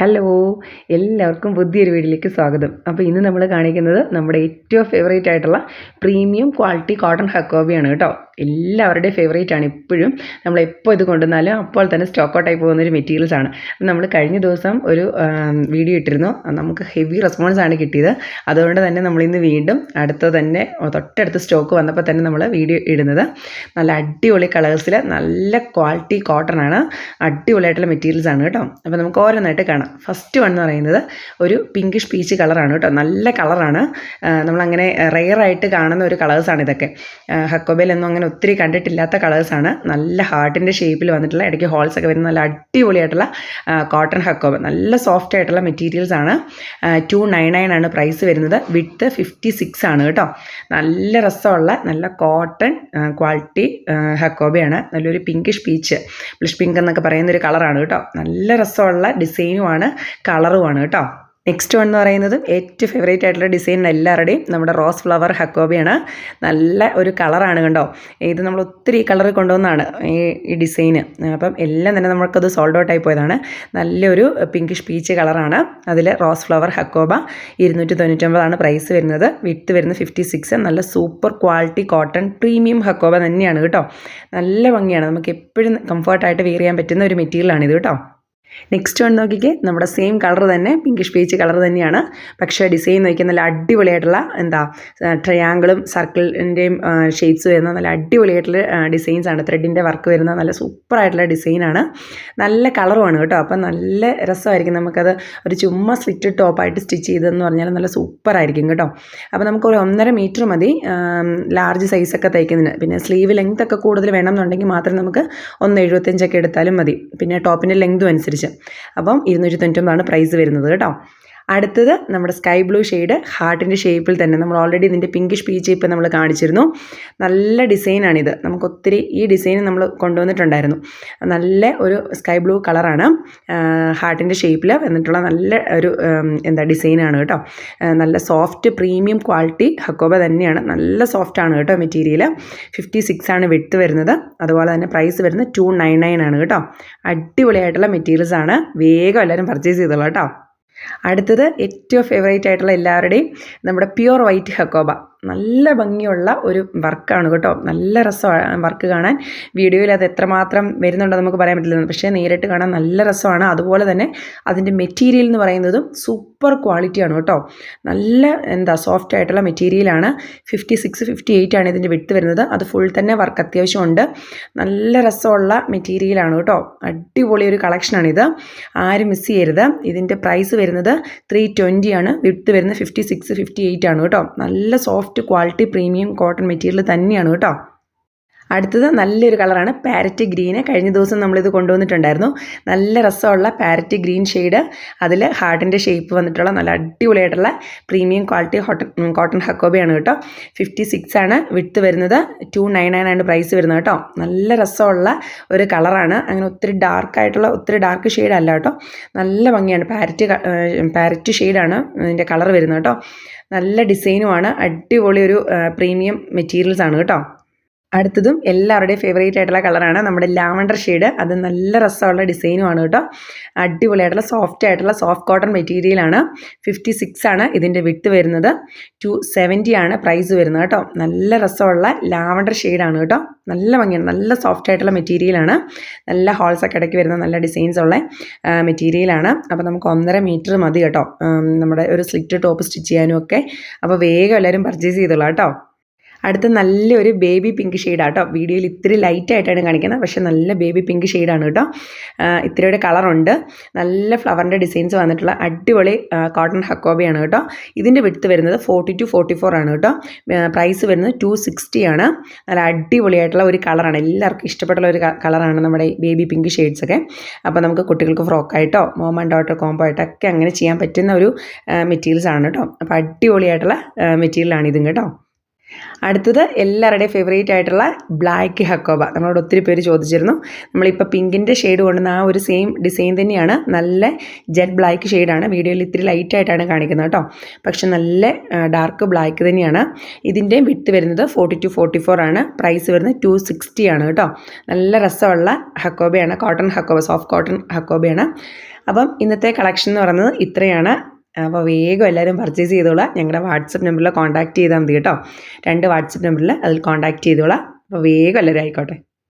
Hello എല്ലാവർക്കും പുതിയൊരു വീഡിയോയിലേക്ക് സ്വാഗതം. അപ്പോൾ ഇന്ന് നമ്മൾ കാണിക്കുന്നത് നമ്മുടെ ഏറ്റവും ഫേവറേറ്റ് ആയിട്ടുള്ള പ്രീമിയം ക്വാളിറ്റി കോട്ടൺ ഹക്കോബിയാണ് കേട്ടോ. എല്ലാവരുടെയും ഫേവറേറ്റ് ആണ് ഇപ്പോഴും. നമ്മൾ എപ്പോൾ ഇത് കൊണ്ടുവന്നാലും അപ്പോൾ തന്നെ സ്റ്റോക്ക് ഔട്ട് ആയി പോകുന്ന ഒരു മെറ്റീരിയൽസ് ആണ്. നമ്മൾ കഴിഞ്ഞ ദിവസം ഒരു വീഡിയോ ഇട്ടിരുന്നു. നമുക്ക് ഹെവി റെസ്പോൺസ് ആണ് കിട്ടിയത്. അതുകൊണ്ട് തന്നെ നമ്മൾ ഇന്ന് വീണ്ടും അടുത്ത തന്നെ തൊട്ടടുത്ത് സ്റ്റോക്ക് വന്നപ്പോൾ തന്നെ നമ്മൾ വീഡിയോ ഇടുന്നത്. നല്ല അടിപൊളി കളേഴ്സിൽ നല്ല ക്വാളിറ്റി കോട്ടൺ ആണ്. അടിപൊളിയായിട്ടുള്ള മെറ്റീരിയൽസ് ആണ് കേട്ടോ. അപ്പോൾ നമുക്ക് ഓരോന്നായിട്ട് കാണാം. ഫസ്റ്റ് വൺ എന്ന് പറയുന്നത് ഒരു പിങ്കിഷ് പീച്ച് കളറാണ് കേട്ടോ. നല്ല കളറാണ് നമ്മളങ്ങനെ റെയറായിട്ട് കാണുന്ന ഒരു കളേഴ്സാണ് ഇതൊക്കെ. ഹക്കോബേലൊന്നും അങ്ങനെ ഒത്തിരി കണ്ടിട്ടില്ലാത്ത കളേഴ്സാണ് നല്ല ഹാർട്ടിന്റെ ഷേപ്പിൽ വന്നിട്ടുള്ള ഇടയ്ക്ക് ഹോൾസ് ഒക്കെ വരുന്ന നല്ല അടിപൊളിയായിട്ടുള്ള കോട്ടൺ ഹക്കോബ നല്ല സോഫ്റ്റ് ആയിട്ടുള്ള മെറ്റീരിയൽസ് ആണ്. ടു നയൻ നയൻ ആണ് പ്രൈസ് വരുന്നത്. വിത്ത് ഫിഫ്റ്റി സിക്സ് ആണ് കേട്ടോ. നല്ല രസമുള്ള നല്ല കോട്ടൺ ക്വാളിറ്റി ഹക്കോബയാണ് നല്ലൊരു പിങ്കിഷ് പീച്ച് ബ്ലിഷ് പിങ്ക് എന്നൊക്കെ പറയുന്ന ഒരു കളറാണ് കേട്ടോ. നല്ല രസമുള്ള ഡിസൈനുമാണ് കളറുമാണ് കേട്ടോ. നെക്സ്റ്റ് വൺ എന്ന് പറയുന്നത് ഏറ്റവും ഫേവറേറ്റ് ആയിട്ടുള്ള ഡിസൈൻ എല്ലാവരുടെയും നമ്മുടെ റോസ് ഫ്ലവർ ഹക്കോബിയാണ് നല്ല ഒരു കളറാണ് കണ്ടോ? ഇത് നമ്മൾ ഒത്തിരി കളർ കൊണ്ടുവന്നാണ് ഈ ഈ ഡിസൈന് അപ്പം എല്ലാം തന്നെ നമുക്കത് സോൾഡ് ഔട്ട് ആയി പോയതാണ്. നല്ലൊരു പിങ്കിഷ് പീച്ച് കളറാണ് അതിൽ റോസ് ഫ്ലവർ ഹക്കോബ ഇരുന്നൂറ്റി തൊണ്ണൂറ്റൊമ്പതാണ് പ്രൈസ് വരുന്നത്. വിട്ട് വരുന്നത് ഫിഫ്റ്റി സിക്സ് നല്ല super quality cotton premium Hakoba തന്നെയാണ് കേട്ടോ. നല്ല ഭംഗിയാണ്. നമുക്ക് എപ്പോഴും കംഫർട്ടായിട്ട് വെയർ ചെയ്യാൻ പറ്റുന്ന ഒരു മെറ്റീരിയലാണ് ഇത് കേട്ടോ. നെക്സ്റ്റ് വൺ നോക്കിക്കേ. നമ്മുടെ സെയിം കളർ തന്നെ പിങ്കിഷ് പേച്ച് കളർ തന്നെയാണ്. പക്ഷേ ഡിസൈൻ നോക്കിയാൽ നല്ല അടിപൊളിയായിട്ടുള്ള എന്താ ട്രയാങ്കിളും സർക്കിളിന്റെയും ഷേപ്സ് വരുന്ന നല്ല അടിപൊളിയായിട്ടുള്ള ഡിസൈൻസ് ആണ്. ത്രെഡിന്റെ വർക്ക് വരുന്ന നല്ല സൂപ്പറായിട്ടുള്ള ഡിസൈനാണ് നല്ല കളറുമാണ് കേട്ടോ. അപ്പം നല്ല രസമായിരിക്കും നമുക്കത് ഒരു ചുമ്മാ സ്ലിറ്റ് ടോപ്പായിട്ട് സ്റ്റിച്ച് ചെയ്തതെന്ന് പറഞ്ഞാൽ നല്ല സൂപ്പറായിരിക്കും കേട്ടോ. അപ്പോൾ നമുക്ക് ഒരു ഒന്നര മീറ്റർ മതി. ലാർജ് സൈസൊക്കെ തയ്ക്കുന്നതിന്. പിന്നെ സ്ലീവ് ലെങ്ത് ഒക്കെ കൂടുതൽ വേണമെന്നുണ്ടെങ്കിൽ മാത്രം നമുക്ക് ഒന്ന് എഴുപത്തഞ്ചൊക്കെ എടുത്താലും മതി. പിന്നെ ടോപ്പിന്റെ ലെങ്തും അനുസരിച്ച് അപ്പം ഇരുന്നൂറ്റി തൊണ്ണൂറ്റൊമ്പതാണ് പ്രൈസ് വരുന്നത് കേട്ടോ. അടുത്തത് നമ്മുടെ സ്കൈ ബ്ലൂ ഷെയ്ഡ് ഹാർട്ടിന്റെ ഷേപ്പിൽ തന്നെ. നമ്മൾ ഓൾറെഡി ഇതിന്റെ പിങ്കിഷ് പീച്ച് ഇപ്പം നമ്മൾ കാണിച്ചിരുന്നു. നല്ല ഡിസൈനാണിത്. നമുക്ക് ഒത്തിരി ഈ ഡിസൈൻ നമ്മൾ കൊണ്ടുവന്നിട്ടുണ്ടായിരുന്നു. നല്ല ഒരു സ്കൈ ബ്ലൂ കളറാണ്. ഹാർട്ടിന്റെ ഷേപ്പിൽ വന്നിട്ടുള്ള നല്ല ഒരു എന്താ ഡിസൈനാണ് കേട്ടോ. നല്ല സോഫ്റ്റ് പ്രീമിയം ക്വാളിറ്റി ഹക്കോബ തന്നെയാണ്. നല്ല സോഫ്റ്റ് ആണ് കേട്ടോ മെറ്റീരിയൽ ഫിഫ്റ്റി സിക്സ് ആണ് വിട്ട് വരുന്നത്. അതുപോലെ തന്നെ പ്രൈസ് വരുന്നത് ടു നയൻ നയൻ ആണ് കേട്ടോ. അടിപൊളിയായിട്ടുള്ള മെറ്റീരിയൽസാണ് വേഗം എല്ലാവരും പർച്ചേസ് ചെയ്തോളൂ കേട്ടോ. അടുത്തത് ഏറ്റവും ഫേവറേറ്റ് ആയിട്ടുള്ള എല്ലാവരുടെയും നമ്മുടെ പ്യുവർ വൈറ്റ് ഹക്കോബ. നല്ല ഭംഗിയുള്ള ഒരു വർക്കാണ് കേട്ടോ. നല്ല രസമാണ് വർക്ക് കാണാൻ. വീഡിയോയിൽ അത് എത്രമാത്രം വരുന്നുണ്ടോ നമുക്ക് പറയാൻ പറ്റില്ല പക്ഷേ നേരിട്ട് കാണാൻ നല്ല രസമാണ്. അതുപോലെ തന്നെ അതിന്റെ മെറ്റീരിയൽ എന്ന് പറയുന്നതും സൂപ്പർ ക്വാളിറ്റിയാണ് കേട്ടോ. നല്ല എന്താ സോഫ്റ്റ് ആയിട്ടുള്ള മെറ്റീരിയലാണ് ഫിഫ്റ്റി സിക്സ് ഫിഫ്റ്റി എയ്റ്റ് ആണ് ഇതിന്റെ വിട്ട് വരുന്നത്. അത് ഫുൾ തന്നെ വർക്ക് അത്യാവശ്യമുണ്ട് നല്ല രസമുള്ള മെറ്റീരിയലാണ് കേട്ടോ. അടിപൊളി ഒരു കളക്ഷനാണിത് ആരും മിസ് ചെയ്യരുത്. ഇതിന്റെ പ്രൈസ് വരുന്നത് ത്രീ ട്വന്റി ആണ്. വിട്ട് വരുന്നത് ഫിഫ്റ്റി സിക്സ് ഫിഫ്റ്റി എയ്റ്റ് ആണ് കേട്ടോ. നല്ല soft soft quality premium cotton material തന്നെയാണ് കേട്ടോ. അടുത്തത് നല്ലൊരു കളറാണ് പാരറ്റ് ഗ്രീന്. കഴിഞ്ഞ ദിവസം നമ്മളിത് കൊണ്ടുവന്നിട്ടുണ്ടായിരുന്നു. നല്ല രസമുള്ള പാരറ്റ് ഗ്രീൻ ഷെയ്ഡ്. അതിൽ ഹാർട്ടിന്റെ ഷേപ്പ് വന്നിട്ടുള്ള നല്ല അടിപൊളിയായിട്ടുള്ള പ്രീമിയം ക്വാളിറ്റി ഹോട്ടൺ കോട്ടൺ ഹക്കോബയാണ് കേട്ടോ. ഫിഫ്റ്റി സിക്സ് ആണ് വിട്ട് വരുന്നത്. ടു നയൻ നയൻ ആണ് പ്രൈസ് വരുന്നത് കേട്ടോ. നല്ല രസമുള്ള ഒരു കളറാണ്. അങ്ങനെ ഒത്തിരി ഡാർക്കായിട്ടുള്ള ഒത്തിരി ഡാർക്ക് ഷെയ്ഡ് അല്ല കേട്ടോ. നല്ല ഭംഗിയാണ്. പാരറ്റ് പാരറ്റ് ഷെയ്ഡാണ് ഇതിന്റെ കളർ വരുന്നത് കേട്ടോ. നല്ല ഡിസൈനുമാണ്. അടിപൊളി ഒരു പ്രീമിയം മെറ്റീരിയൽസ് ആണ് കേട്ടോ. അടുത്തതും എല്ലാവരുടെയും ഫേവറേറ്റ് ആയിട്ടുള്ള കളറാണ് നമ്മുടെ ലാവണ്ടർ ഷെയ്ഡ് അത് നല്ല രസമുള്ള ഡിസൈനുമാണ് കേട്ടോ. അടിപൊളിയായിട്ടുള്ള സോഫ്റ്റ് ആയിട്ടുള്ള സോഫ്റ്റ് കോട്ടൺ മെറ്റീരിയലാണ് ഫിഫ്റ്റി സിക്സ് ആണ് ഇതിന്റെ വിട്ട് വരുന്നത്. ടു സെവന്റി ആണ് പ്രൈസ് വരുന്നത് കേട്ടോ. നല്ല രസമുള്ള ലാവണ്ടർ ഷെയ്ഡാണ് കേട്ടോ. നല്ല ഭംഗിയാണ്. നല്ല സോഫ്റ്റ് ആയിട്ടുള്ള മെറ്റീരിയലാണ് നല്ല ഹോൾസ് ഒക്കെ ഇടയ്ക്ക് വരുന്ന നല്ല ഡിസൈൻസ് ഉള്ള മെറ്റീരിയലാണ് അപ്പോൾ നമുക്ക് ഒന്നര മീറ്റർ മതി കേട്ടോ. നമ്മുടെ ഒരു സ്ലിറ്റ് ടോപ്പ് സ്റ്റിച്ച് ചെയ്യാനും ഒക്കെ. അപ്പോൾ വേഗം എല്ലാവരും പർച്ചേസ് ചെയ്തോളാം കേട്ടോ. അടുത്ത നല്ലൊരു ബേബി പിങ്ക് ഷെയ്ഡാണ് കേട്ടോ വീഡിയോയിൽ ഇത്തിരി ലൈറ്റ് ആയിട്ടാണ് കാണിക്കുന്നത്. പക്ഷേ നല്ല ബേബി പിങ്ക് ഷെയ്ഡാണ് കേട്ടോ ഇത്തിരിയുടെ കളറുണ്ട് നല്ല ഫ്ലവറിന്റെ ഡിസൈൻസ് വന്നിട്ടുള്ള അടിപൊളി കോട്ടൺ ഹക്കോബയാണ് കേട്ടോ ഇതിന്റെ വിടുത്ത് വരുന്നത് ഫോർട്ടി ടു ഫോർട്ടി ഫോർ ആണ് കേട്ടോ പ്രൈസ് വരുന്നത് ടു സിക്സ്റ്റി ആണ്. നല്ല അടിപൊളിയായിട്ടുള്ള ഒരു കളറാണ് എല്ലാവർക്കും ഇഷ്ടപ്പെട്ടുള്ള ഒരു കളറാണ് നമ്മുടെ ബേബി പിങ്ക് ഷെയ്ഡ്സ് ഒക്കെ. അപ്പോൾ നമുക്ക് കുട്ടികൾക്ക് ഫ്രോക്കായിട്ടോ മോം ആൻഡ് ഡോട്ടർ കോംബോ ആയിട്ടൊക്കെ അങ്ങനെ ചെയ്യാൻ പറ്റുന്ന ഒരു മെറ്റീരിയൽസ് ആണ് കേട്ടോ അപ്പോൾ അടിപൊളിയായിട്ടുള്ള മെറ്റീരിയലാണ് ഇതും കേട്ടോ. അടുത്തത് എല്ലാവരുടെയും ഫേവറേറ്റ് ആയിട്ടുള്ള ബ്ലാക്ക് ഹക്കോബ നമ്മളോട് ഒത്തിരി പേര് ചോദിച്ചിരുന്നു. നമ്മളിപ്പോൾ പിങ്കിന്റെ ഷെയ്ഡ് കൊണ്ടുവന്ന ആ ഒരു സെയിം ഡിസൈൻ തന്നെയാണ്. നല്ല ജെറ്റ് ബ്ലാക്ക് ഷെയ്ഡാണ് വീഡിയോയിൽ ഇത്തിരി ലൈറ്റ് ആയിട്ടാണ് കാണിക്കുന്നത് കേട്ടോ. പക്ഷെ നല്ല ഡാർക്ക് ബ്ലാക്ക് തന്നെയാണ്. ഇതിന്റെ വിട്ട് വരുന്നത് ഫോർട്ടി ടു ഫോർട്ടി ഫോർ ആണ്. പ്രൈസ് വരുന്നത് ടു സിക്സ്റ്റി ആണ് കേട്ടോ. നല്ല രസമുള്ള ഹക്കോബയാണ് കോട്ടൺ ഹക്കോബ സോഫ്റ്റ് കോട്ടൺ ഹക്കോബയാണ് അപ്പം ഇന്നത്തെ കളക്ഷൻ എന്ന് പറയുന്നത് ഇത്രയാണ്. അപ്പോൾ വേഗം എല്ലാവരും പർച്ചേസ് ചെയ്തോളാം. ഞങ്ങളുടെ വാട്സപ്പ് നമ്പറിൽ കോൺടാക്ട് ചെയ്താൽ മതി കേട്ടോ. രണ്ട് വാട്സപ്പ് നമ്പറിൽ അതിൽ കോൺടാക്ട് ചെയ്തോളാം. അപ്പോൾ വേഗം എല്ലാവരും ആയിക്കോട്ടെ.